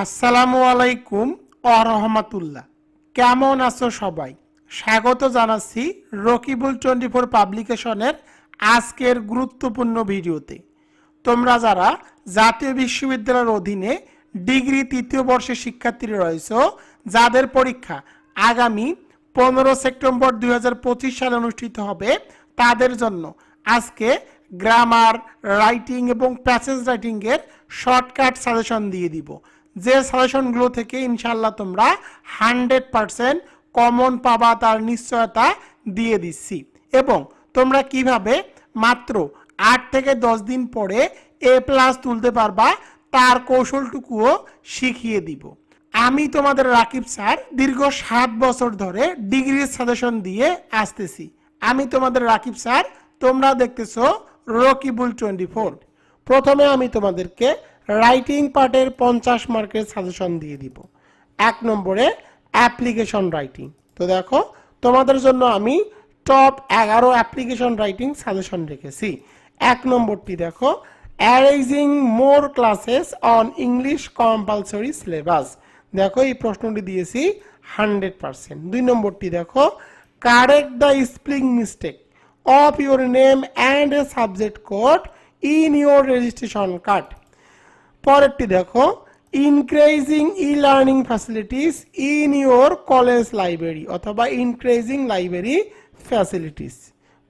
আসসালামু আলাইকুম আরহামাতুল্লাহ কেমন আছো সবাই? স্বাগত জানাচ্ছি রকিবুল টোয়েন্টি ফোর পাবলিকেশনের আজকের গুরুত্বপূর্ণ ভিডিওতে। তোমরা যারা জাতীয় বিশ্ববিদ্যালয়ের অধীনে ডিগ্রি তৃতীয় বর্ষের শিক্ষার্থী রয়েছে, যাদের পরীক্ষা আগামী পনেরো সেপ্টেম্বর দুই হাজার পঁচিশ সালে অনুষ্ঠিত হবে, তাদের জন্য আজকে গ্রামার, রাইটিং এবং প্যাসেজ রাইটিংয়ের শর্টকাট সাজেশন দিয়ে দিব। যে সাজেশনগুলো থেকে ইনশাল্লাহ তোমরা হান্ড্রেড পারসেন্ট কমন পাবা তার নিশ্চয়তা দিয়ে দিচ্ছি। এবং তোমরা কীভাবে মাত্র আট থেকে দশ দিন পরে এ প্লাস তুলতে পারবা তার কৌশলটুকুও শিখিয়ে দিব। আমি তোমাদের রাকিব স্যার দীর্ঘ সাত বছর ধরে ডিগ্রির সাজেশন দিয়ে আসতেছি। আমি তোমাদের রাকিব স্যার, তোমরা দেখতেছো রকিবুল টোয়েন্টি ফোর প্রথমে আমি তোমাদেরকে রাইটিং পার্টের পঞ্চাশ মার্কের সাজেশন দিয়ে দিব। এক নম্বরে অ্যাপ্লিকেশন রাইটিং। তো দেখো, তোমাদের জন্য আমি টপ এগারো অ্যাপ্লিকেশন রাইটিং সাজেশন রেখেছি। এক নম্বরটি দেখো, arranging more classes on English compulsory syllabus. দেখো, এই প্রশ্নটি দিয়েছি হান্ড্রেড পার্সেন্ট। দুই নম্বরটি দেখো, correct the spelling mistake of your name and a subject code in your registration card. পরেরটি দেখো increasing e learning facilities in your college library অথবা ইনক্রেজিং লাইব্রেরি ফ্যাসিলিটিস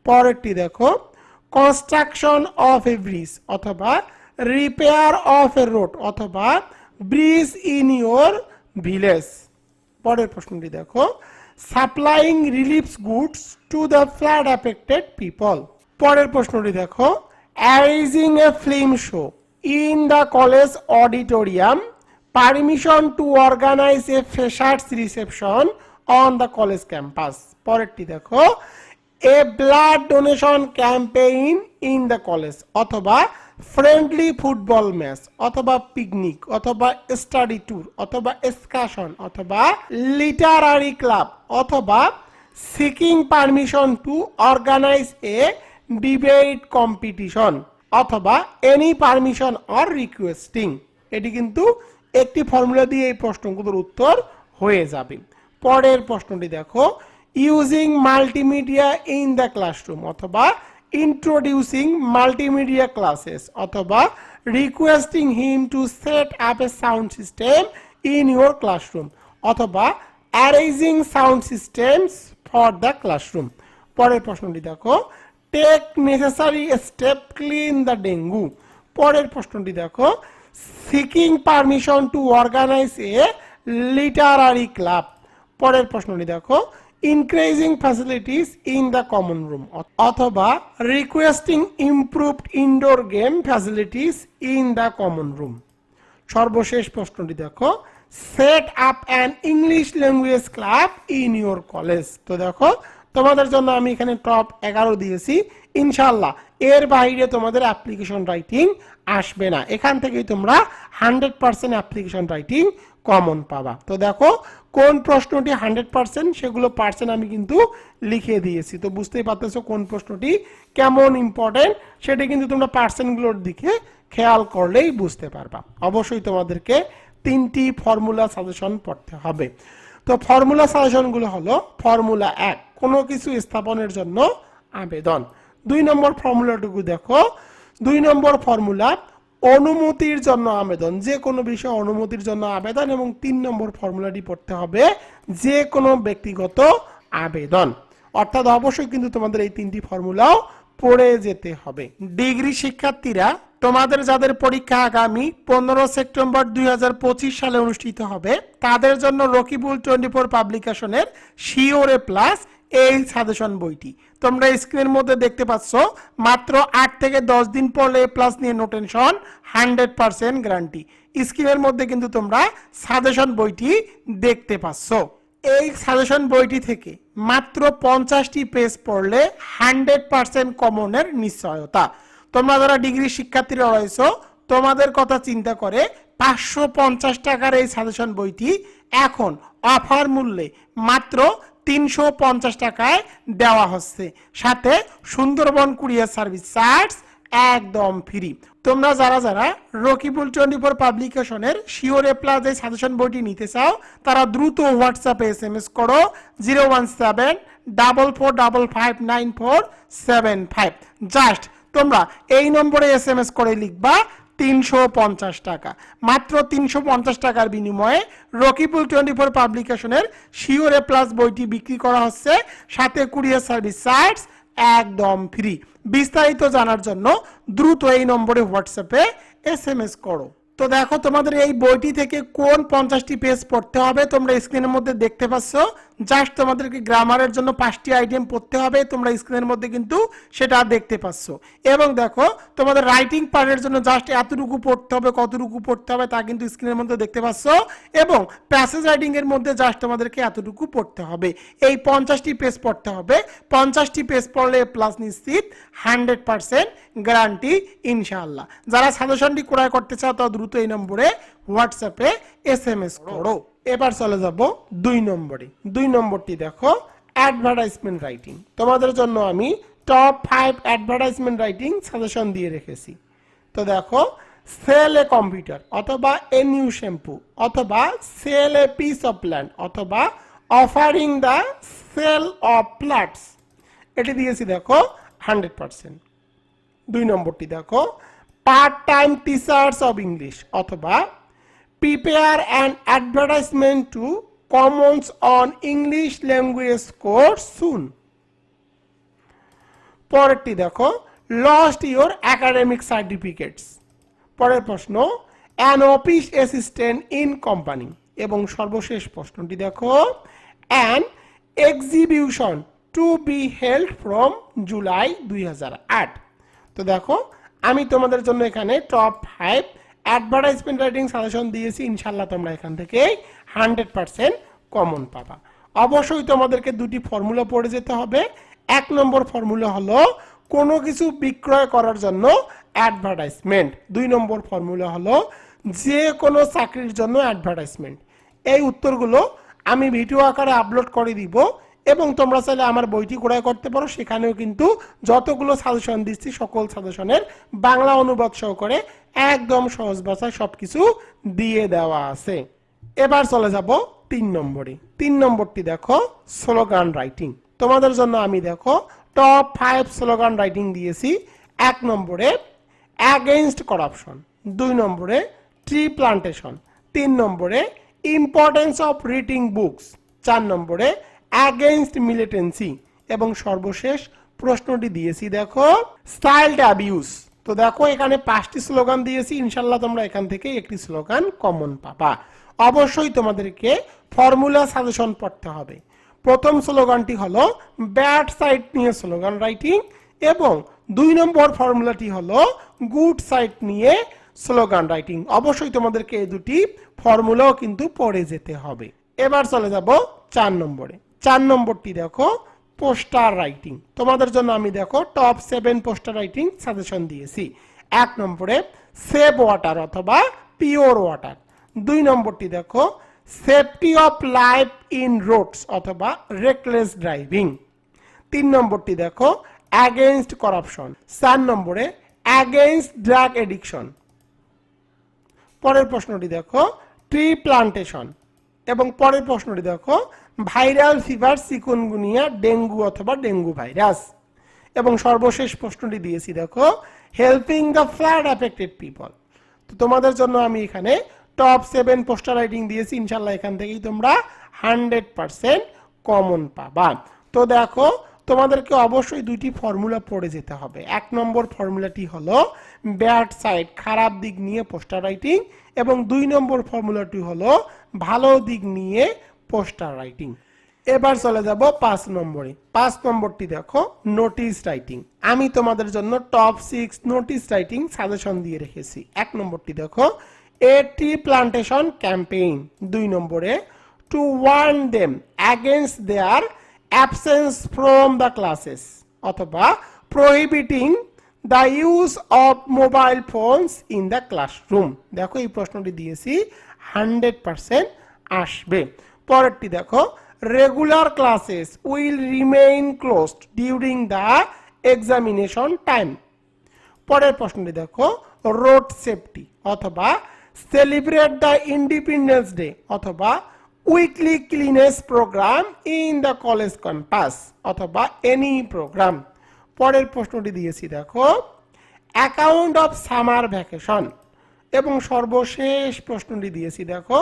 পরেরটি দেখো কনস্ট্রাকশন অফ এ ব্রিজ অথবা repair of a road অথবা bridge in your village পরের প্রশ্নটি দেখো supplying reliefs goods to the flood affected people পরের প্রশ্নটি দেখো arranging a film show in the college auditorium, permission to organize a freshers reception on the college campus. পরেরটি দেখো, a blood donation campaign in the college, অথবা friendly football match, অথবা picnic, অথবা study tour, অথবা excursion অথবা literary club, অথবা seeking permission to organize a debate competition. অথবা any permission or requesting এটি কিন্তু একটি ফর্মুলা দিয়ে এই প্রশ্নগুলোর উত্তর হয়ে যাবে। পরের প্রশ্নটি দেখো using multimedia in the classroom অথবা ইন্ট্রোডিউসিং মাল্টিমিডিয়া ক্লাসেস অথবা requesting him to set up a sound system in your classroom অথবা arranging sound systems for the classroom পরের প্রশ্নটি দেখো take necessary step clean the dengue পরের প্রশ্নটি দেখো। Seeking permission to organize a literary club পরের প্রশ্নটি দেখো। Increasing facilities in the common room অথবা requesting improved indoor game facilities in the common room সর্বশেষ প্রশ্নটি দেখো। Set up an English language club in your college তো দেখো তোমাদের জন্য আমি এখানে টপ এগারো দিয়েছি। ইনশাল্লাহ এর বাইরে তোমাদের অ্যাপ্লিকেশন রাইটিং আসবে না। এখান থেকেই তোমরা hundred percent application writing common পাবা। তো দেখো, কোন প্রশ্নটি হান্ড্রেড পার্সেন্ট সেগুলো পার্সেন্ট আমি কিন্তু লিখে দিয়েছি। তো বুঝতেই পারতেছো কোন প্রশ্নটি কেমন ইম্পর্টেন্ট সেটা কিন্তু তোমরা পার্সেন্টগুলোর দিকে খেয়াল করলেই বুঝতে পারবা। অবশ্যই তোমাদেরকে তিনটি ফর্মুলা সাজেশন পড়তে হবে। তো ফর্মুলা সাজেশনগুলো হলো ফর্মুলা এক কোনো কিছু স্থাপনের জন্য আবেদন। দুই নম্বর ফর্মুলাটুকু দেখো। দুই নম্বর ফর্মুলা, অনুমতির জন্য আবেদন। যে কোনো বিষয়ে অনুমতির জন্য আবেদন এবং তিন নম্বর ফর্মুলাটি পড়তে হবে যে কোনো ব্যক্তিগত আবেদন। অর্থাৎ অবশ্যই কিন্তু তোমাদের এই তিনটি ফর্মুলাও পড়ে যেতে হবে। ডিগ্রি শিক্ষার্থীরা, তোমাদের যাদের পরীক্ষা আগামী পনেরো সেপ্টেম্বর দুই হাজার পঁচিশ সালে অনুষ্ঠিত হবে, তাদের জন্য রকিবুল টোয়েন্টি ফোর পাবলিকেশনের শিওরে প্লাস এই সাজেশন বইটি। তোমরা স্ক্রিনের মধ্যে দেখতে পাচ্ছ, মাত্র আট থেকে দশ দিন পরে প্লাস নিয়ে no tension hundred percent guarantee স্ক্রিনের মধ্যে কিন্তু তোমরা সাজেশন বইটি দেখতে পাচ্ছ। এই সাজেশন বইটি থেকে মাত্র পঞ্চাশটি পেজ পড়লে হান্ড্রেড পার্সেন্ট কমনের নিশ্চয়তা। তোমরা যারা ডিগ্রি শিক্ষার্থীরা রয়েছে, তোমাদের কথা চিন্তা করে পাঁচশো পঞ্চাশ টাকার এই সাজেশন বইটি এখন অফার মূল্যে মাত্র তিনশো পঞ্চাশ টাকায় দেওয়া হচ্ছে। সাথে সুন্দরবন কুরিয়ার সার্ভিস চার্জ একদম ফ্রি। তোমরা যারা যারা রকিবুল টোয়েন্টি ফোর পাবলিকেশনের শিওর এ প্লাস এই সাজেশন বইটি নিতে চাও, তারা দ্রুত হোয়াটসঅ্যাপে এস এম এস করো, zero one seven double four double five nine four seven five. Just তোমরা এই নম্বরে এস এম এস করে লিখবা তিনশো পঞ্চাশ টাকা। মাত্র তিনশো পঞ্চাশ টাকার বিনিময়ে রকিবুল টোয়েন্টি ফোর পাবলিকেশনের শিওর প্লাস বইটি বিক্রি করা হচ্ছে। সাথে কুরিয়ার সার্ভিস চার্জ একদম ফ্রি। বিস্তারিত জানার জন্য দ্রুত এই নম্বরে হোয়াটসঅ্যাপে এস এম এস করো। তো দেখো তোমাদের এই বইটি থেকে কোন পঞ্চাশটি পেজ পড়তে হবে, তোমরা স্ক্রিনের মধ্যে দেখতে পাচ্ছ। জাস্ট তোমাদেরকে গ্রামারের জন্য পাঁচটি আইটেম পড়তে হবে। তোমরা স্ক্রিনের মধ্যে কিন্তু সেটা দেখতে পাচ্ছ। এবং দেখো, তোমাদের রাইটিং পার্টের জন্য জাস্ট এতটুকু পড়তে হবে, কতটুকু পড়তে হবে তা কিন্তু স্ক্রিনের মধ্যে দেখতে পাচ্ছ। এবং প্যাসেজ রাইটিং এর মধ্যে জাস্ট তোমাদেরকে এতটুকু পড়তে হবে। এই পঞ্চাশটি পেজ পড়তে হবে। পঞ্চাশটি পেজ পড়লে প্লাস নিশ্চিত হান্ড্রেড পার্সেন্ট গ্যারান্টি ইনশাআল্লাহ। যারা সাজেশনটি ক্রয় করতে চাও তা দ্রুত এই নম্বরে হোয়াটসঅ্যাপে এস এম এস করো। এবার চলে যাব দুই নম্বরে। দুই নম্বরটি দেখো অ্যাডভার্টাইজমেন্ট রাইটিং তোমাদের জন্য আমি top five advertisement writing suggestion দিয়ে রেখেছি। তো দেখো সেল এ কম্পিউটার অথবা এ নিউ শ্যাম্পু অথবা sale a piece of land অথবা offering the sale of flats এটি দিয়েছি দেখো হান্ড্রেড পার্সেন্ট দুই নম্বরটি দেখো part time teachers of English অথবা prepare and advertisement to commence on English language course soon পরেরটি দেখো লস্ট ইওর একাডেমিক সার্টিফিকেটস পরের প্রশ্ন an office assistant in company এবং সর্বশেষ প্রশ্নটি দেখো an exhibition to be held from July দুই হাজার আট। তো দেখো, আমি তোমাদের জন্য এখানে top five advertisement writing suggestion দিয়েছি ইনশাল্লাহ তোমরা এখান থেকে হান্ড্রেড পার্সেন্ট কমন পাবা। অবশ্যই তোমাদেরকে দুটি ফর্মুলা পড়ে যেতে হবে। এক নম্বর ফর্মুলা হলো, কোনো কিছু বিক্রয় করার জন্য অ্যাডভার্টাইজমেন্ট দুই নম্বর ফর্মুলা হলো, যে কোনো চাকরির জন্য অ্যাডভার্টাইজমেন্ট এই উত্তরগুলো আমি ভিডিও আকারে আপলোড করে দিব। এবং তোমরা চাইলে আমার বইটি ক্রয় করতে পারো। সেখানেও কিন্তু যতগুলো সাজেশন দিচ্ছি, সকল সাজেশনের বাংলা অনুবাদ সহকারে একদম সহজ ভাষায় সবকিছু দিয়ে দেওয়া আছে। এবার চলে যাব তিন নম্বরে। তিন নম্বরটি দেখো স্লোগান রাইটিং তোমাদের জন্য আমি দেখো টপ ফাইভ স্লোগান রাইটিং দিয়েছি। এক নম্বরে অ্যাগেনস্ট করাপশন দুই নম্বরে ট্রি প্লান্টেশন তিন নম্বরে ইম্পর্টেন্স অফ রিডিং বুকস চার নম্বরে অ্যাগেনস্ট মিলিটেন্সি এবং সর্বশেষ প্রশ্নটি দিয়েছি, দেখো স্টাইল অ্যাবিউস তো দেখো, এখানে পাঁচটি স্লোগান দিয়েছি ইনশাল্লাহ তোমরা এখান থেকে একটি স্লোগান কমন পাবা। অবশ্যই তোমাদেরকে ফর্মুলা সাজেশন পড়তে হবে। প্রথম স্লোগানটি হলো ব্যাড সাইড নিয়ে স্লোগান রাইটিং এবং দুই নম্বর ফর্মুলাটি হলো গুড সাইড নিয়ে স্লোগান রাইটিং অবশ্যই তোমাদেরকে এই দুটি ফর্মুলাও কিন্তু পড়ে যেতে হবে। এবার চলে যাব চার নম্বরে। চার নম্বরটি দেখো পোস্টার রাইটিং তোমাদের জন্য আমি দেখো top seven poster writing suggestion দিয়েছি। এক নম্বরে সেভ ওয়াটার অথবা পিওর ওয়াটার দুই নম্বরটি দেখো safety of life in roads অথবা রেকলেস ড্রাইভিং তিন নম্বরটি দেখো অ্যাগেনস্ট করাপশন চার নম্বরে অ্যাগেনস্ট ড্রাগ এডিকশন পরের প্রশ্নটি দেখো ট্রি প্লান্টেশন এবং পরের প্রশ্নটি দেখো ভাইরাল ফিভার চিকুনগুনিয়া ডেঙ্গু অথবা ডেঙ্গু ভাইরাস। এবং সর্বশেষ প্রশ্নটি দিয়েছি, দেখো helping the flood affected people তো তোমাদের জন্য আমি এখানে টপ সেভেন পোস্টার রাইটিং দিয়েছি ইনশাল্লাহ এখান থেকেই তোমরা হান্ড্রেড পারসেন্ট কমন পাবা। তো দেখো, তোমাদেরকে অবশ্যই দুইটি ফর্মুলা পড়ে যেতে হবে। এক নম্বর ফর্মুলাটি হলো ব্যাড সাইড খারাপ দিক নিয়ে পোস্টার রাইটিং এবং দুই নম্বর ফর্মুলাটি হলো ভালো দিক নিয়ে পোস্টার রাইটিং। এবার চলে যাব পাঁচ নম্বরে। পাঁচ নম্বরটি দেখো নোটিশ রাইটিং আমি তোমাদের জন্য top six notice writing suggestion দিয়ে রেখেছি। এক নম্বরটি দেখো এটি প্লান্টেশন ক্যাম্পেইন দুই নম্বরে to warn them against their absence from the classes অথবা prohibiting the use of mobile phones in the classroom দেখো, এই প্রশ্নটি দিয়েছি হান্ড্রেড পারসেন্ট আসবে। পরেরটি দেখো regular classes will remain closed during the examination time পরের প্রশ্নটি দেখো রোড সেফটি অথবা সেলিব্রেট দ্য ইন্ডিপেন্ডেন্স ডে অথবা weekly cleanness program in the college campus অথবা এনি প্রোগ্রাম পরের প্রশ্নটি দিয়েছি দেখো অ্যাকাউন্ট অফ সামার ভ্যাকেশন এবং সর্বশেষ প্রশ্নটি দিয়েছি দেখো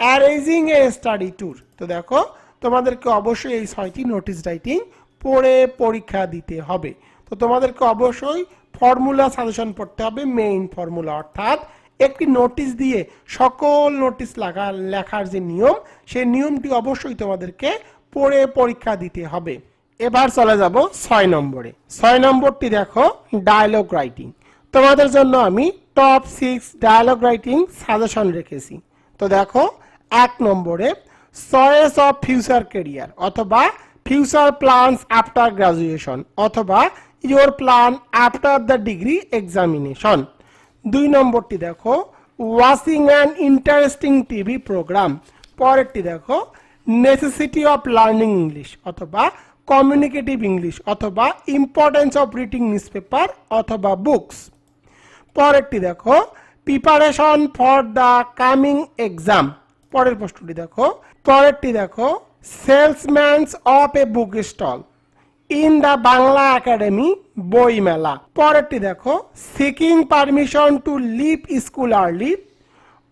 অ্যারেঞ্জিং এ স্টাডি ট্যুর তো দেখো, তোমাদেরকে অবশ্যই এই ছয়টি নোটিশ রাইটিং পড়ে পরীক্ষা দিতে হবে। তো তোমাদেরকে অবশ্যই ফর্মুলা সাজেশন পড়তে হবে মেইন ফর্মুলা অর্থাৎ একটি নোটিশ দিয়ে সকল নোটিশ লাগা, লেখার যে নিয়ম, সেই নিয়মটি অবশ্যই তোমাদেরকে পড়ে পরীক্ষা দিতে হবে। এবার চলে যাব ছয় নম্বরে। ছয় নম্বরটি দেখো ডায়লগ রাইটিং তোমাদের জন্য আমি top six dialogue writing suggestion রেখেছি। তো দেখো এক নম্বরে চয়েস অফ ফিউচার কেরিয়ার অথবা ফিউচার প্ল্যানস আফটার গ্রাজুয়েশন অথবা your plan after the degree examination. দুই নম্বরটি দেখো, watching an interesting TV program. পরেরটি দেখো, নেসেসিটি অফ লার্নিং ইংলিশ অথবা কমিউনিকেটিভ ইংলিশ অথবা importance of reading newspaper অথবা বুকস। পরেরটি দেখো, preparation for the coming exam. পরের প্রশ্নটি দেখো। পরেরটি দেখো। Salesman's of a book stall in the Bangla Academy বই মেলা পরেরটি দেখো। Seeking permission to leave school early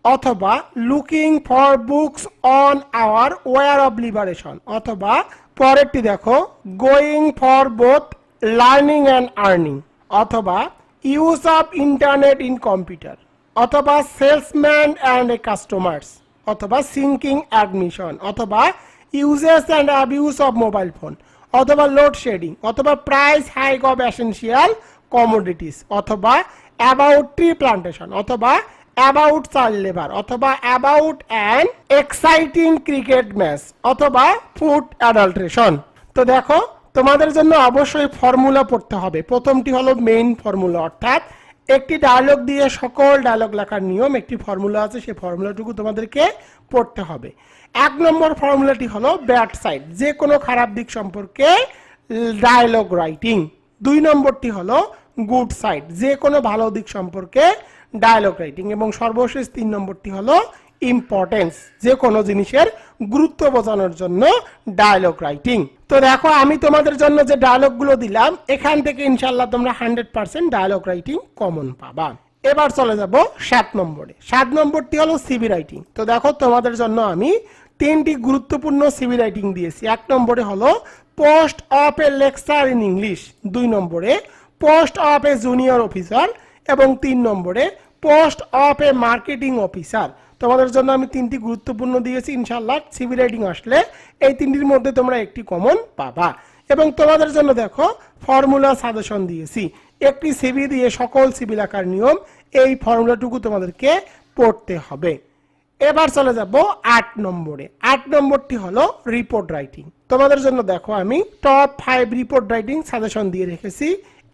অথবা looking for books on our war of liberation অথবা পরেরটি দেখো। Going for both learning and earning অথবা use of internet in computer অথবা সেলসম্যান অ্যান্ড এ কাস্টমার্স অথবা সিঙ্কিং অ্যাডমিশন, অথবা uses and abuse of mobile phone অথবা load shedding অথবা price hike of essential commodities অথবা অ্যাবাউট ট্রি প্লান্টেশন অথবা about child labour অথবা about an exciting cricket match অথবা food adulteration তো দেখো, তোমাদের জন্য অবশ্যই ফর্মুলা পড়তে হবে। প্রথমটি হলো মেইন ফর্মুলা অর্থাৎ একটি ডায়লগ দিয়ে সকল ডায়লগ লেখার নিয়ম, একটি ফর্মুলা আছে, সেই ফর্মুলাটুকু তোমাদেরকে পড়তে হবে। এক নম্বর ফর্মুলাটি হলো ব্যাড সাইড যে কোনো খারাপ দিক সম্পর্কে ডায়লগ রাইটিং দুই নম্বরটি হলো গুড সাইড যে কোনো ভালো দিক সম্পর্কে ডায়লগ রাইটিং এবং সর্বশেষ তিন নম্বরটি হলো ইম্পর্টেন্স যে কোনো জিনিসের গুরুত্ব বোঝানোর জন্য ডায়লগ রাইটিং তো দেখো, আমি তোমাদের জন্য যে ডায়লগগুলো দিলাম, এখান থেকে ইনশাল্লাহ তোমরা hundred percent dialogue writing common পাবা। এবার চলে যাব সাত নম্বরে। সাত নম্বরটি হলো সিবি রাইটিং তো দেখো, তোমাদের জন্য আমি তিনটি গুরুত্বপূর্ণ সিবি রাইটিং দিয়েছি। এক নম্বরে হলো post of a lecture in English দুই নম্বরে post of a junior officer এবং তিন নম্বরে post of a marketing officer তোমাদের জন্য আমি তিনটি গুরুত্বপূর্ণ দিয়েছি ইনশাল্লাহ সিবি রাইটিং আসলে এই তিনটির মধ্যে তোমরা একটি কমন পাবা। এবং তোমাদের জন্য দেখো ফর্মুলা সাজেশন দিয়েছি। একটি সিবি দিয়ে সকল সিবি লেখার নিয়ম, এই ফর্মুলাটুকু তোমাদেরকে পড়তে হবে। এবার চলে যাব আট নম্বরে। আট নম্বরটি হলো রিপোর্ট রাইটিং তোমাদের জন্য দেখো, আমি top five report writing suggestion দিয়ে রেখেছি।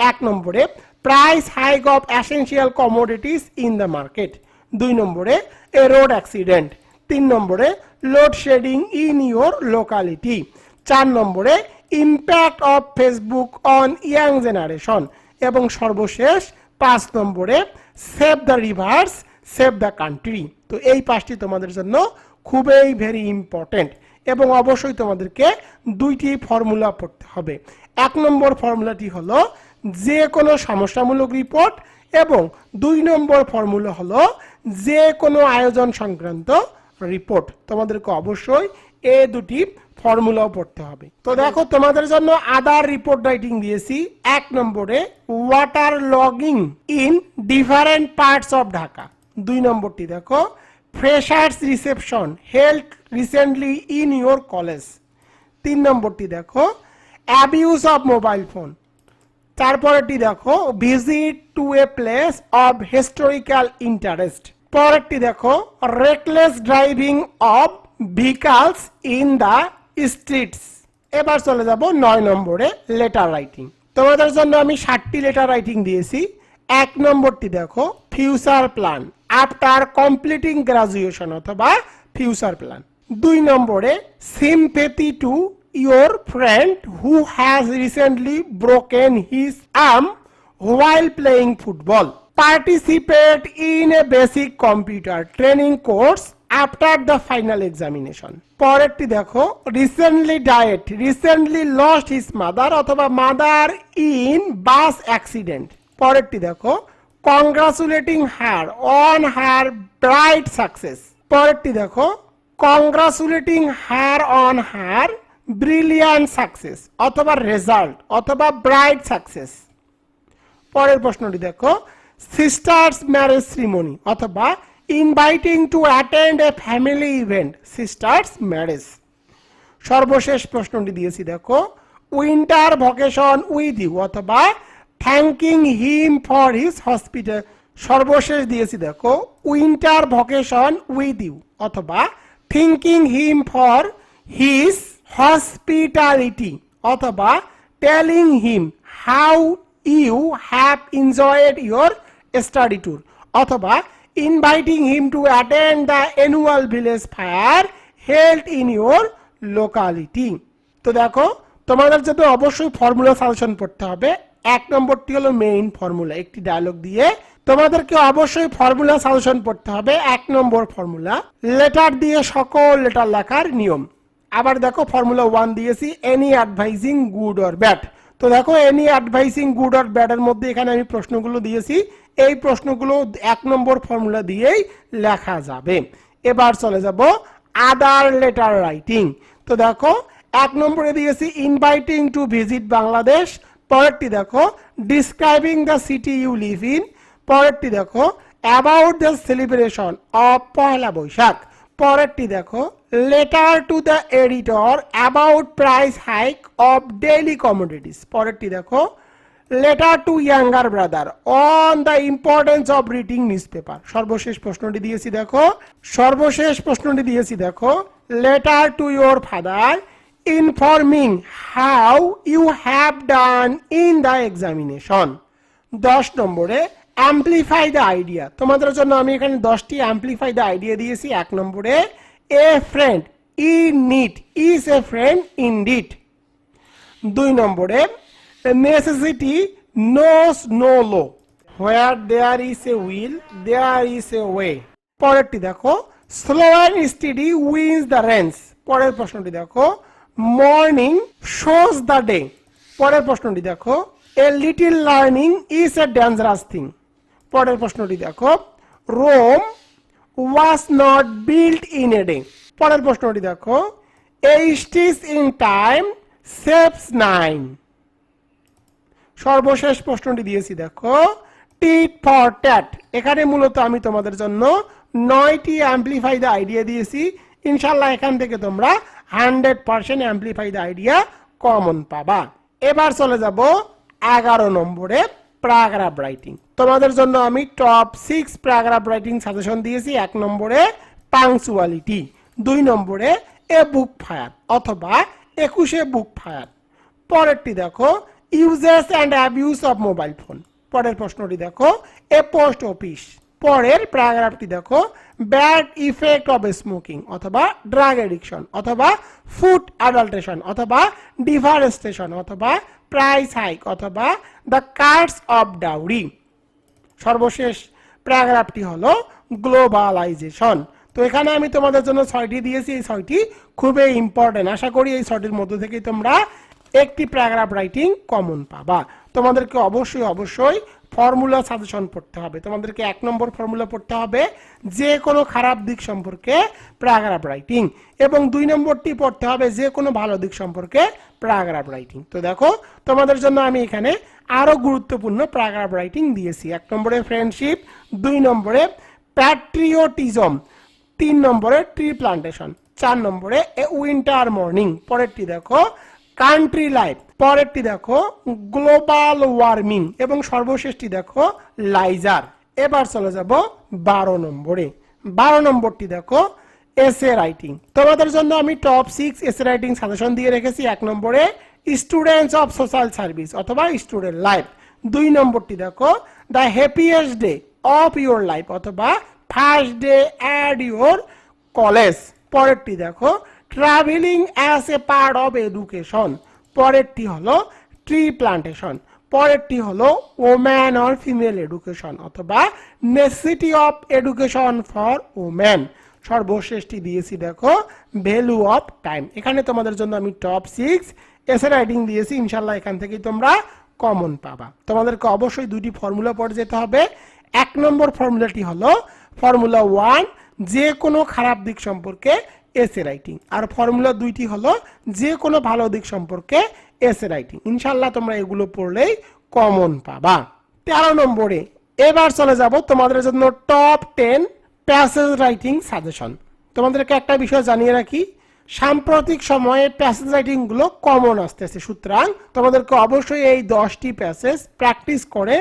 এক নম্বরে price hike of essential commodities in the market দুই নম্বরে এ রোড অ্যাক্সিডেন্ট, তিন নম্বরে load shedding in your locality, চার নম্বরে impact of Facebook on young generation এবং সর্বশেষ পাঁচ নম্বরে save the rivers, save the country. তো এই পাঁচটি তোমাদের জন্য খুবই ভেরি ইম্পর্টেন্ট এবং অবশ্যই তোমাদেরকে দুইটি ফর্মুলা পড়তে হবে। এক নম্বর ফর্মুলাটি হলো যে কোনো সমস্যামূলক রিপোর্ট এবং দুই নম্বর ফর্মুলা হলো যে কোনো আয়োজন সংক্রান্ত রিপোর্ট তোমাদেরকে অবশ্যই এ দুটি ফর্মুলাও পড়তে হবে। তো দেখো, তোমাদের জন্য আদার রিপোর্ট রাইটিং দিয়েছি। এক নম্বরে water logging in different parts of Dhaka দুই নম্বরটি দেখো freshers reception held recently in your college তিন নম্বরটি দেখো অ্যাবিউজ অফ মোবাইল ফোন তারপরেরটি দেখো visit to a place of historical interest পরেরটি দেখো reckless driving of vehicles in the streets এবার চলে যাব নয় নম্বরে লেটার রাইটিং তোমাদের জন্য আমি ষাটটি লেটার রাইটিং দিয়েছি। এক নম্বরটি দেখো future plan after completing graduation অথবা ফিউচার প্ল্যান দুই নম্বরে sympathy to your friend who has recently broken his arm while playing football. Participate in a basic computer training course after the final examination. পরেরটি দেখো recently died recently lost his mother অথবা mother in bus accident পরেরটি দেখো congratulating her on her bright success পরেরটি দেখো congratulating her on her brilliant success অথবা result অথবা bright success পরের প্রশ্নটি দেখো সিস্টার্স ম্যারেজ সিরিমনি অথবা inviting to attend a family event sister's marriage সর্বশেষ প্রশ্নটি দিয়েছি দেখো উইন্টার ভকেশন উইথ ইউ অথবা thanking him for his hospital সর্বশেষ দিয়েছি দেখো উইন্টার ভকেশন উইথ ইউ অথবা thinking him for his hospitality অথবা telling him how you have enjoyed your study tour অথবা inviting him to attend the annual village fair held in your locality তো দেখো, তোমাদের যাতে অবশ্যই ফর্মুলা সাজেশন পড়তে হবে, এক নম্বরটি হলো মেইন ফর্মুলা একটি ডায়লগ দিয়ে তোমাদেরকে অবশ্যই ফর্মুলা সাজেশন পড়তে হবে, এক নম্বর ফর্মুলা লেটার দিয়ে সকল লেটার লেখার নিয়ম। আবার দেখো ফর্মুলা ওয়ান দিয়েছি any advising good or bad তো দেখো any advising good or bad এর মধ্যে এখানে আমি প্রশ্নগুলো দিয়েছি, এই প্রশ্নগুলো এক নম্বর ফর্মুলা দিয়েই লেখা যাবে। এবার চলে যাব আদার লেটার রাইটিং তো দেখো, এক নম্বরে দিয়েছি ইনভাইটিং টু ভিজিট বাংলাদেশ। পরেরটি দেখো describing the city you live in পরেরটি দেখো about the celebration of Pohela Boishakh. পরেরটি দেখো letter to the editor about price hike of daily commodities পরেরটি দেখো। Letter to younger brother on the importance of reading newspaper সর্বশেষ প্রশ্নটি দিয়েছি দেখো। সর্বশেষ প্রশ্নটি দিয়েছি দেখো। Letter to your father informing how you have done in the examination দশ নম্বরে অ্যাম্পলিফাই দ্য আইডিয়া তোমাদের জন্য আমি এখানে দশটি অ্যাম্পলিফাই দ্য আইডিয়া দিয়েছি। এক নম্বরে a friend in need is a friend in deed দুই নম্বরে necessity knows no law where there is a will there is a way পরেরটি দেখো slow and steady wins the race পরের প্রশ্নটি দেখো মর্নিং শোজ দ্য ডে পরের প্রশ্নটি দেখো a little learning is a dangerous thing পরের প্রশ্নটি দেখো Rome was not build in a day পরের প্রশ্নটি দেখো। A stitch in time saves nine সর্বশেষ প্রশ্নটি দিয়েছি, দেখো। টিট ফর ট্যাট এখানে মূলত আমি তোমাদের জন্য নয়টি অ্যাম্পলিফাই দ্য আইডিয়া দিয়েছি। ইনশাল্লাহ এখান থেকে তোমরা hundred percent amplify the idea common পাবা। এবার চলে যাব এগারো নম্বরে। প্যারাগ্রাফ রাইটিং তোমাদের জন্য আমি top six paragraph writing suggestion দিয়েছি। এক নম্বরে পাংচুয়ালিটি দুই নম্বরে এ বুক ফায়ার অথবা একুশে বুক ফায়ার পরেরটি দেখো uses and abuse of mobile phone পরের প্রশ্নটি দেখো এ পোস্ট অফিস পরের প্যারাগ্রাফটি দেখো ব্যাড ইফেক্ট অফ স্মোকিং অথবা ড্রাগ এডিকশন অথবা ফুড অ্যাডাল্ট্রেশন অথবা ডিফারেস্টেশন অথবা প্রাইস হাইক অথবা দ্য কার্ডস অব ডাউরি সর্বশেষ প্যারাগ্রাফটি হলো গ্লোবালাইজেশন তো এখানে আমি তোমাদের জন্য ছয়টি দিয়েছি। এই ছয়টি খুবই ইম্পর্টেন্ট আশা করি এই ছয়টির মধ্যে থেকেই তোমরা একটি প্যারাগ্রাফ রাইটিং কমন পাবা। তোমাদেরকে অবশ্যই অবশ্যই ফর্মুলা সাজেশন পড়তে হবে। তোমাদেরকে এক নম্বর ফর্মুলা পড়তে হবে যে কোনো খারাপ দিক সম্পর্কে প্যারাগ্রাফ রাইটিং এবং দুই নম্বরটি পড়তে হবে যে কোনো ভালো দিক সম্পর্কে প্যারাগ্রাফ রাইটিং তো দেখো, তোমাদের জন্য আমি এখানে আরও গুরুত্বপূর্ণ প্যারাগ্রাফ রাইটিং দিয়েছি। এক নম্বরে ফ্রেন্ডশিপ দুই নম্বরে প্যাট্রিওটিজম তিন নম্বরে ট্রি প্লান্টেশন চার নম্বরে এ উইন্টার মর্নিং পরেরটি দেখো কান্ট্রি লাইফ পরেরটি দেখো গ্লোবাল ওয়ার্মিং এবং সর্বশেষটি দেখো লাইজার এবার চলে যাব বারো নম্বরে। বারো নম্বরটি দেখো এসে রাইটিং তোমাদের জন্য আমি top six essay writing suggestion দিয়ে রেখেছি। এক নম্বরে স্টুডেন্টস অফ সোশ্যাল সার্ভিস অথবা স্টুডেন্ট লাইফ দুই নম্বরটি দেখো the happiest day of your life অথবা first day at your college পরেরটি দেখো travelling as a part of education পরেরটি হলো ট্রি প্লান্টেশন পরেরটি হলো ওম্যান অর ফিমেল এডুকেশন অথবা necessity of education for woman সর্বশেষটি দিয়েছি দেখো ভ্যালু অফ টাইম এখানে তোমাদের জন্য আমি টপ সিক্স এসে রাইটিং দিয়েছি, ইনশাল্লাহ এখান থেকেই তোমরা কমন পাবা। তোমাদেরকে অবশ্যই দুটি ফর্মুলা পড়ে যেতে হবে। এক নম্বর ফর্মুলাটি হলো ফর্মুলা ওয়ান যে কোনো খারাপ দিক সম্পর্কে এসে রাইটিং আর ফর্মুলা দুইটি হলো যে কোনো ভালো দিক সম্পর্কে এসে রাইটিং ইনশাল্লাহ তোমরা এগুলো পড়লেই কমন পাবা। তেরো নম্বরে, এবার চলে যাব তোমাদের জন্য top ten passage writing suggestion তোমাদেরকে একটা বিষয় জানিয়ে রাখি, সাম্প্রতিক সময়ে প্যাসেজ রাইটিংগুলো কমন আসতেছে। সুতরাং তোমাদেরকে অবশ্যই এই দশটি প্যাসেজ প্র্যাকটিস করে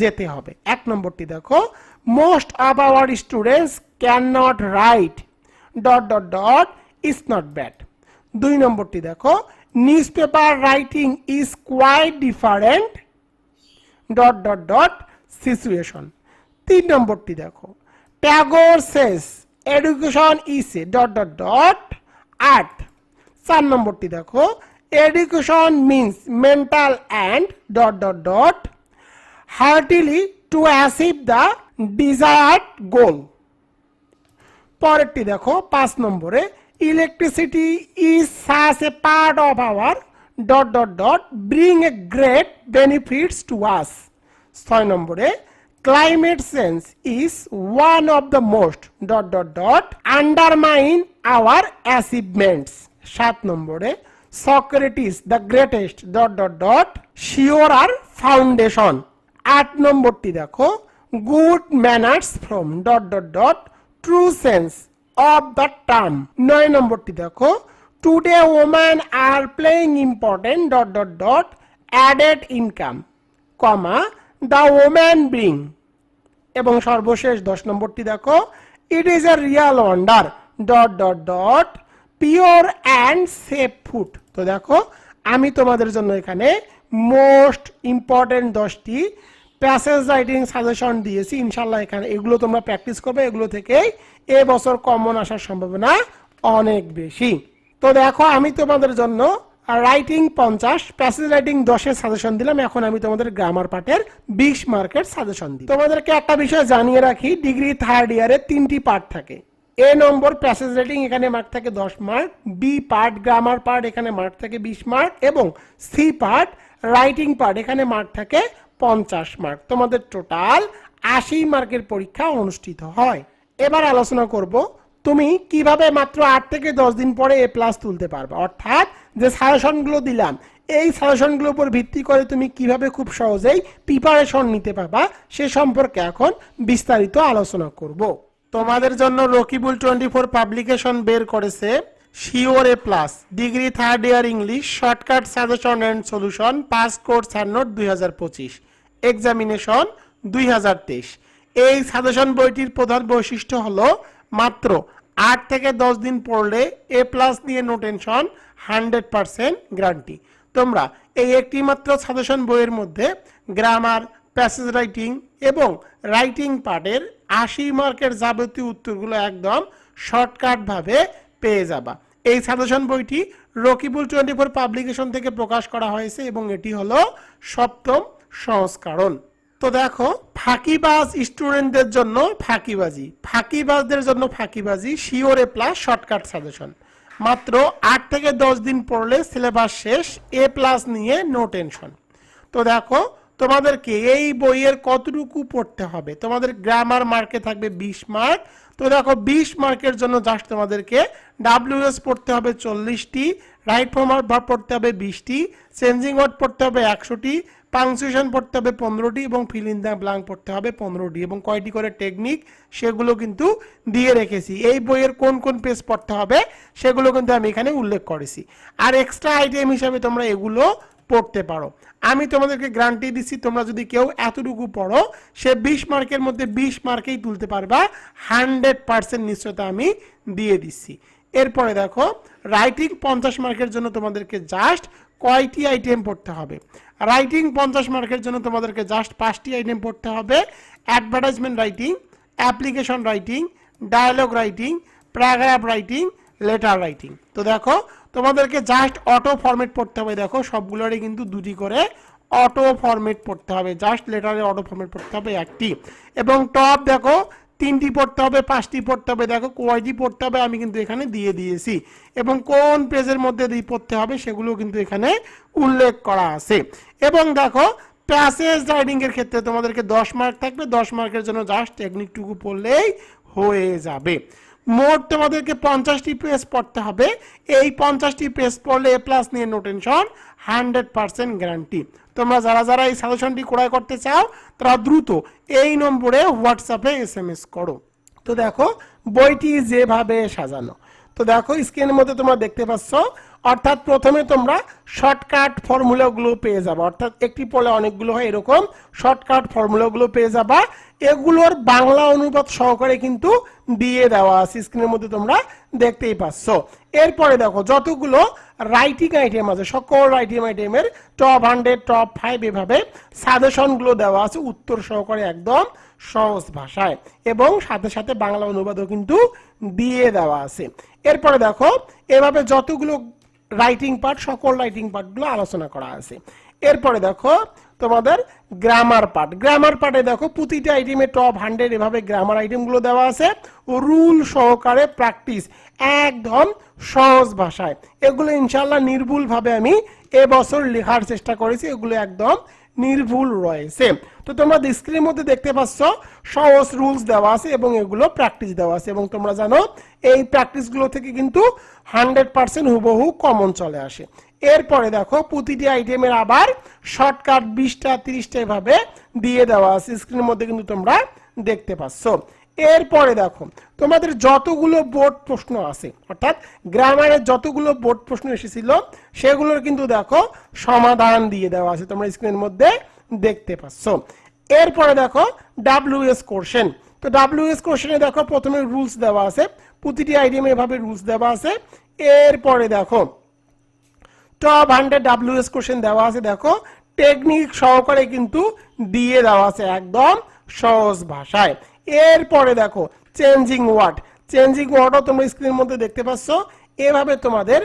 যেতে হবে। এক নম্বরটি দেখো most of our students can not write dot dot dot is not bad দুই নম্বরটি দেখো newspaper writing is quite different dot dot dot situation তিন নম্বরটি দেখো Tagore's education is a dot dot dot art চার নম্বরটি দেখো education means mental and dot dot dot heartily to achieve the desired goal পরেরটি দেখো, পাঁচ নম্বরে electricity is such a part of our dot dot dot bring a great benefits to us ছয় নম্বরে climate change is one of the most dot dot dot undermine our achievements সাত নম্বরে Socrates the greatest dot dot dot sure are foundation আট নম্বরটি দেখো good manners from dot dot dot true sense of the term নয় নম্বরটি দেখো। Today woman are playing important dot dot dot added income comma the woman bring এবং সর্বশেষ দশ নম্বরটি দেখো। It is a real wonder dot dot dot pure and safe food তো দেখো, আমি তোমাদের জন্য এখানে মোস্ট ইম্পর্টেন্ট দশটি প্যাসেজ রাইটিং সাজেশন দিয়েছি ইনশাল্লাহ এখানে এগুলো তোমরা প্র্যাকটিস করবে, এগুলো থেকেই এ বছর কমন আসার সম্ভাবনা অনেক বেশি। তো দেখো, আমি তোমাদের জন্য রাইটিং পঞ্চাশ প্যাসেজ রাইটিং দশের সাজেশন দিলাম, এখন আমি তোমাদের গ্রামার পার্টের বিশ মার্কের সাজেশন দিই তোমাদেরকে একটা বিষয় জানিয়ে রাখি ডিগ্রি থার্ড ইয়ারে তিনটি পার্ট থাকে। এ নম্বর প্যাসেজ রাইটিং এখানে মার্ক থাকে দশ mark B part grammar part এখানে মার্ক থাকে বিশ মার্ক, এবং সি পার্ট রাইটিং পার্ট এখানে মার্ক থাকে পঞ্চাশ মার্ক। তোমাদের টোটাল আশি মার্কের পরীক্ষা অনুষ্ঠিত হয়। এবার আলোচনা করব তুমি কীভাবে মাত্র আট থেকে দশ দিন পরে এ প্লাস তুলতে পারবে। অর্থাৎ যে সাজেশনগুলো দিলাম, এই সাজেশনগুলোর উপর ভিত্তি করে তুমি কীভাবে খুব সহজেই প্রিপারেশন নিতে পারবা, সে সম্পর্কে এখন বিস্তারিত আলোচনা করব। তোমাদের জন্য রকিবুল টোয়েন্টি ফোর পাবলিকেশন বের করেছে sure A plus degree third year English shortcut suggestion and solution pass course and note দুই হাজার পঁচিশ। এক্সামিনেশন দুই হাজার তেইশ। এই সাজেশন বইটির প্রধান বৈশিষ্ট্য হলো, মাত্র আট থেকে দশ দিন পড়লে এ প্লাস নিয়ে no tension hundred percent guarantee. তোমরা এই একটি মাত্র সাজেশন বইয়ের মধ্যে গ্রামার, প্যাসেজ রাইটিং এবং রাইটিং পার্টের আশি মার্কের যাবতীয় উত্তরগুলো একদম শর্টকাটভাবে পেয়ে যাবা। এই সাজেশন বইটি রকিবুল টোয়েন্টি ফোর পাবলিকেশন থেকে প্রকাশ করা হয়েছে এবং এটি হলো সপ্তম সংস্করণ তো দেখো, ফাঁকিবাজ স্টুডেন্টদের জন্য ফাঁকিবাজি। ফাঁকিবাজদের জন্য ফাঁকিবাজি শিওরে প্লাস শর্টকাট সাজেশন মাত্র আট থেকে দশ দিন পড়লে সিলেবাস শেষ এ প্লাস নিয়ে নো টেনশন তো দেখো, তোমাদেরকে এই বইয়ের কতটুকু পড়তে হবে? তোমাদের গ্রামার মার্কে থাকবে বিশ মার্ক তো দেখো, বিশ মার্কের জন্য জাস্ট তোমাদেরকে ডাব্লিউএস পড়তে হবে চল্লিশটি রাইট ফর্ম ভার্ব পড়তে হবে বিশটি চেঞ্জিং ওয়ার্ড পড়তে হবে একশোটি পাংচুয়েশন পড়তে হবে পনেরোটি এবং ফিল ইন দ্য ব্লাঙ্ক পড়তে হবে পনেরোটি এবং কয়টি করে টেকনিক সেগুলো কিন্তু দিয়ে রেখেছি। এই বইয়ের কোন কোন পেজ পড়তে হবে সেগুলো কিন্তু আমি এখানে উল্লেখ করেছি। আর এক্সট্রা আইটেম হিসাবে তোমরা এগুলো পড়তে পারো। আমি তোমাদেরকে গ্যারান্টি দিচ্ছি তোমরা যদি কেউ এতটুকু পড়ো, সে বিশ মার্কের মধ্যে বিশ মার্কেই তুলতে পারবা। হান্ড্রেড পার্সেন্ট নিশ্চয়তা আমি দিয়ে দিচ্ছি এরপরে দেখো রাইটিং পঞ্চাশ মার্কের জন্য তোমাদেরকে জাস্ট কয়টি আইটেম পড়তে হবে? রাইটিং পঞ্চাশ মার্কের জন্য তোমাদেরকে জাস্ট পাঁচটি আইটেম পড়তে হবে। Advertisement writing application writing dialogue writing paragraph writing letter writing তো দেখো তোমাদেরকে জাস্ট অটো ফরম্যাট পড়তে হবে। দেখো, সবগুলোরই কিন্তু দুটি করে অটো ফরম্যাট পড়তে হবে। জাস্ট লেটারে অটো ফরম্যাট পড়তে হবে একটি। এবং টপ দেখো, তিনটি পড়তে হবে, পাঁচটি পড়তে হবে। দেখো, কয়টি পড়তে হবে আমি কিন্তু এখানে দিয়ে দিয়েছি। এবং কোন পেজের মধ্যে দিয়ে পড়তে হবে সেগুলো কিন্তু এখানে উল্লেখ করা আছে। এবং দেখো প্যাসেজ রাইডিংয়ের ক্ষেত্রে তোমাদেরকে দশ মার্ক থাকবে। দশ মার্কের জন্য জাস্ট টেকনিকটুকু পড়লেই হয়ে যাবে। মোট তোমাদেরকে পঞ্চাশটি পেজ পড়তে হবে। এই পঞ্চাশটি পেজ পড়লে এ প্লাস নিয়ে নোটেনশন হান্ড্রেড পার্সেন্ট গ্যারান্টি তোমরা যারা যারা এই সাজেশনটি ক্রয় করতে চাও, তারা দ্রুত এই নম্বরে হোয়াটসঅ্যাপে এস এম এস করো। তো দেখো, বইটি যেভাবে সাজানো। তো দেখো স্ক্রিনের মধ্যে তোমরা দেখতে পাচ্ছ অর্থাৎ প্রথমে তোমরা শর্টকাট ফর্মুলাগুলো পেয়ে যাবে। অর্থাৎ একটি পলে অনেকগুলো হয় এরকম শর্টকাট ফর্মুলাগুলো পেয়ে যাবা। এগুলোর বাংলা অনুবাদ সহকারে কিন্তু দিয়ে দেওয়া আছে। স্ক্রিনের মধ্যে তোমরা দেখতেই পাচ্ছ। এরপরে দেখো, যতগুলো রাইটিং আইটেম আছে, সকল রাইটিং আইটেমের টপ হান্ড্রেড টপ ফাইভ এভাবে সাজেশনগুলো দেওয়া আছে উত্তর সহকারে একদম সহজ ভাষায়। এবং সাথে সাথে বাংলা অনুবাদও কিন্তু দিয়ে দেওয়া আছে। এরপরে দেখো, এভাবে যতগুলো রাইটিং পার্ট সকল রাইটিং পার্টগুলো আলোচনা করা আছে। এরপরে দেখো, তোমাদের গ্রামার পার্ট গ্রামার পার্টে দেখো, প্রতিটা আইটেমে টপ হান্ড্রেড এভাবে গ্রামার আইটেমগুলো দেওয়া আছে। রুল সহকারে প্র্যাকটিস একদম সহজ ভাষায়। এগুলো ইনশাল্লাহ নির্ভুলভাবে আমি এবছর লেখার চেষ্টা করেছি। এগুলো একদম নির্ভুল রয়েছে। তো তোমরা স্ক্রিনের মধ্যে দেখতে পাচ্ছ, সহজ রুলস দেওয়া আছে এবং এগুলো প্র্যাকটিস দেওয়া আছে এবং তোমরা জানো, এই প্র্যাকটিসগুলো থেকে কিন্তু হান্ড্রেড পার্সেন্ট হুবহু কমন চলে আসে। এরপরে দেখো, প্রতিটি আইটেমের আবার শর্টকাট বিশটা, তিরিশটা এভাবে দিয়ে দেওয়া আছে। স্ক্রিনের মধ্যে কিন্তু তোমরা দেখতে পাচ্ছ। এরপরে দেখো, তোমাদের যতগুলো বোর্ড প্রশ্ন আছে, অর্থাৎ গ্রামারের যতগুলো বোর্ড প্রশ্ন এসেছিল, সেগুলোর কিন্তু দেখো সমাধান দিয়ে দেওয়া আছে তোমরা স্ক্রিনের মধ্যে দেখতে পাচ্ছ। এরপরে দেখো ডাব্লিউ এস কোশ্চেন তো ডাব্লিউএস কোশ্চেনে দেখো প্রথমে রুলস দেওয়া আছে, প্রতিটি আইটেমে এভাবে রুলস দেওয়া আছে। এরপরে দেখো top hundred W S question দেওয়া আছে, দেখো টেকনিক সহকারে কিন্তু দিয়ে দেওয়া আছে একদম সহজ ভাষায়। এরপরে দেখো চেঞ্জিং ওয়ার্ড চেঞ্জিং ওয়ার্ডও তোমরা স্ক্রিনের মধ্যে দেখতে পাচ্ছ। এভাবে তোমাদের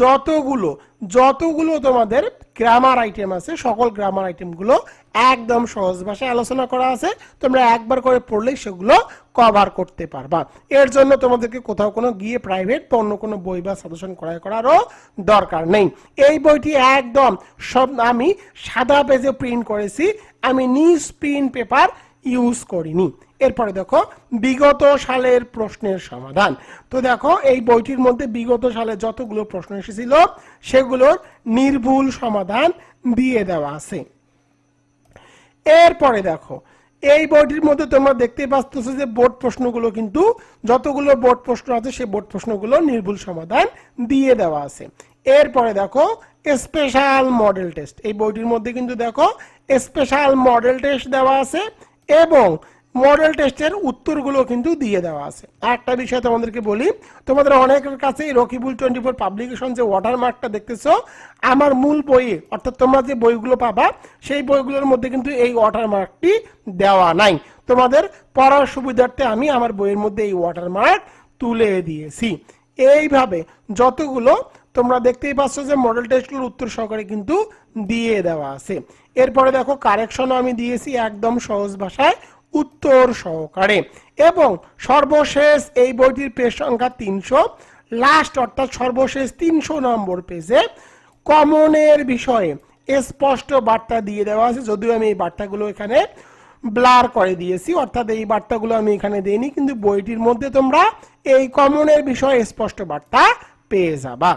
যতগুলো যতগুলো তোমাদের গ্রামার আইটেম আছে, সকল গ্রামার আইটেমগুলো একদম সহজ ভাষায় আলোচনা করা আছে। তোমরা একবার করে পড়লেই সেগুলো কভার করতে পারবা। এর জন্য তোমাদেরকে কোথাও কোনো গিয়ে প্রাইভেট বা অন্য কোনো বই বা সাজেশন ক্রয় করারও দরকার নেই। এই বইটি একদম সব আমি সাদা পেজে প্রিন্ট করেছি। আমি নিউজ প্রিন্ট পেপার ইউজ করিনি। এরপরে দেখো, বিগত সালের প্রশ্নের সমাধান। তো দেখো, এই বইটির মধ্যে বিগত সালে যতগুলো প্রশ্ন এসেছিল, সেগুলোর নির্ভুল সমাধান দিয়ে দেওয়া আছে। এরপরে দেখো, এই বইটির মধ্যে তোমরা দেখতে পাচ্ছ যে বোর্ড প্রশ্নগুলো কিন্তু যতগুলো বোর্ড প্রশ্ন আছে সেই বোর্ড প্রশ্নগুলো নির্ভুল সমাধান দিয়ে দেওয়া আছে। এরপরে দেখো স্পেশাল মডেল টেস্ট এই বইটির মধ্যে কিন্তু দেখো স্পেশাল মডেল টেস্ট দেওয়া আছে এবং মডেল টেস্টের উত্তরগুলো কিন্তু দিয়ে দেওয়া আছে। একটা বিষয় তোমাদেরকে বলি, তোমাদের অনেকের কাছে রকিবুল টোয়েন্টি ফোর পাবলিকেশন যে ওয়াটারমার্কটা দেখতেছো, আমার মূল বইয়ে, অর্থাৎ তোমরা যে বইগুলো পাবা, সেই বইগুলোর মধ্যে কিন্তু এই ওয়াটারমার্কটি দেওয়া নাই। তোমাদের পড়ার সুবিধার্থে আমি আমার বইয়ের মধ্যে এই ওয়াটারমার্ক তুলে দিয়েছি। এইভাবে যতগুলো তোমরা দেখতেই পাচ্ছ যে মডেল টেস্টগুলোর উত্তর সহকারে কিন্তু দিয়ে দেওয়া আছে। এরপরে দেখো কারেকশনও আমি দিয়েছি একদম সহজ ভাষায় উত্তর সহকারে। এবং সর্বশেষ এই বইটির পেজ সংখ্যা তিনশো। লাস্ট অর্থাৎ সর্বশেষ তিনশো নম্বর পেজে কমনের বিষয়ে স্পষ্ট বার্তা দিয়ে দেওয়া আছে। যদিও আমি এই বার্তাগুলো এখানে ব্লার করে দিয়েছি, অর্থাৎ এই বার্তাগুলো আমি এখানে দিইনি, কিন্তু বইটির মধ্যে তোমরা এই কমনের বিষয়ে স্পষ্ট বার্তা পেয়ে যাবা।